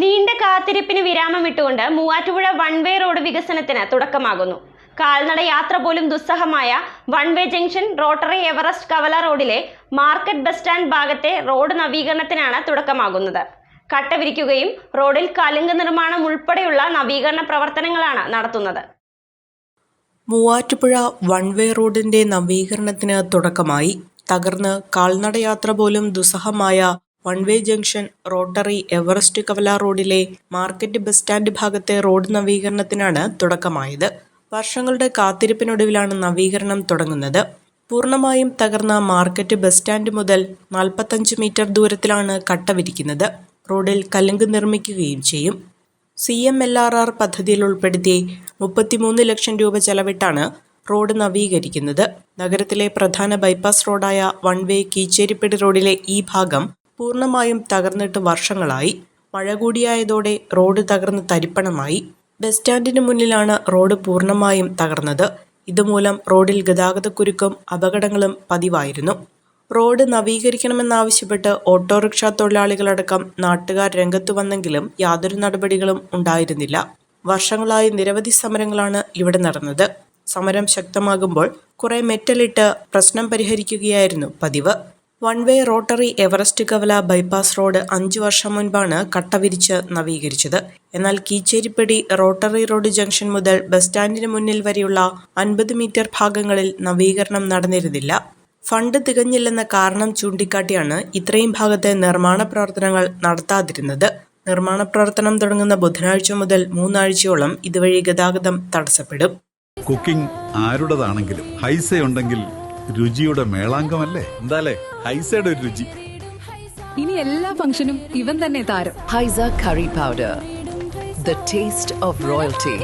നീണ്ട കാത്തിരിപ്പിന് വിരാമമിട്ടുകൊണ്ട് മൂവാറ്റുപുഴ വൺ വേ റോഡ് വികസനത്തിന് തുടക്കമാകുന്നു. കാൽനട യാത്ര പോലും ദുസ്സഹമായ one way junction rotary Everest കവല റോഡിലെ മാർക്കറ്റ് ബസ് സ്റ്റാൻഡ് ഭാഗത്തെ റോഡ് നവീകരണത്തിനാണ് തുടക്കമാകുന്നത്. കട്ട വിരിക്കുകയും റോഡിൽ കലുങ്ക് നിർമ്മാണം ഉൾപ്പെടെയുള്ള നവീകരണ പ്രവർത്തനങ്ങളാണ് നടത്തുന്നത്. മൂവാറ്റുപുഴ വൺ വേ റോഡിന്റെ നവീകരണത്തിന് തുടക്കമായി. തകർന്ന് കാൽനടയാത്ര പോലും ദുസ്സഹമായ one way junction rotary Everest കവല റോഡിലെ മാർക്കറ്റ് ബസ് സ്റ്റാൻഡ് ഭാഗത്തെ റോഡ് നവീകരണത്തിനാണ് തുടക്കമായത്. വർഷങ്ങളുടെ കാത്തിരിപ്പിനൊടുവിലാണ് നവീകരണം തുടങ്ങുന്നത്. പൂർണമായും തകർന്ന മാർക്കറ്റ് ബസ് സ്റ്റാൻഡ് മുതൽ നാൽപ്പത്തഞ്ച് മീറ്റർ ദൂരത്തിലാണ് കട്ട വിരിക്കുന്നത്. റോഡിൽ കലുങ്ക് നിർമ്മിക്കുകയും ചെയ്യും. C M L R R പദ്ധതിയിൽ ഉൾപ്പെടുത്തി മുപ്പത്തിമൂന്ന് ലക്ഷം രൂപ ചെലവിട്ടാണ് റോഡ് നവീകരിക്കുന്നത്. നഗരത്തിലെ പ്രധാന ബൈപ്പാസ് റോഡായ വൺ വേ കീച്ചേരിപ്പടി റോഡിലെ ഈ ഭാഗം പൂർണമായും തകർന്നിട്ട് വർഷങ്ങളായി. മഴ കൂടിയായതോടെ റോഡ് തകർന്ന് തരിപ്പണമായി. ബസ് സ്റ്റാൻഡിന് മുന്നിലാണ് റോഡ് പൂർണമായും തകർന്നത്. ഇതുമൂലം റോഡിൽ ഗതാഗതക്കുരുക്കും അപകടങ്ങളും പതിവായിരുന്നു. റോഡ് നവീകരിക്കണമെന്നാവശ്യപ്പെട്ട് ഓട്ടോറിക്ഷ തൊഴിലാളികളടക്കം നാട്ടുകാർ രംഗത്തു വന്നെങ്കിലും യാതൊരു നടപടികളും ഉണ്ടായിരുന്നില്ല. വർഷങ്ങളായി നിരവധി സമരങ്ങളാണ് ഇവിടെ നടന്നത്. സമരം ശക്തമാകുമ്പോൾ കുറെ മെറ്റലിട്ട് പ്രശ്നം പരിഹരിക്കുകയായിരുന്നു പതിവ്. വൺ വേ റോട്ടറി എവറസ്റ്റ് കവല ബൈപ്പാസ് റോഡ് അഞ്ചു വർഷം മുൻപാണ് കട്ടവിരിച്ച് നവീകരിച്ചത്. എന്നാൽ കീച്ചേരിപ്പടി റോട്ടറി റോഡ് ജംഗ്ഷൻ മുതൽ ബസ് സ്റ്റാൻഡിന് മുന്നിൽ വരെയുള്ള അൻപത് മീറ്റർ ഭാഗങ്ങളിൽ നവീകരണം നടന്നിരുന്നില്ല. ഫണ്ട് തികഞ്ഞില്ലെന്ന കാരണം ചൂണ്ടിക്കാട്ടിയാണ് ഇത്രയും ഭാഗത്തെ നിർമ്മാണ പ്രവർത്തനങ്ങൾ നടത്താതിരുന്നത്. നിർമ്മാണ പ്രവർത്തനം തുടങ്ങുന്ന ബുധനാഴ്ച മുതൽ മൂന്നാഴ്ചയോളം ഇതുവഴി ഗതാഗതം തടസ്സപ്പെടും. കുക്കിംഗ് ആരുടേതാണെങ്കിലും ഹൈസ ഉണ്ടെങ്കിൽ രുചിയുടെ മേളാങ്കമല്ലേ? എന്താലേ? ഹൈസയുടെ ഒരു രുചി. ഇനി എല്ലാ ഫംഗ്ഷനും ഇവൻ തന്നെ താരം. Haiza curry powder the taste of royalty.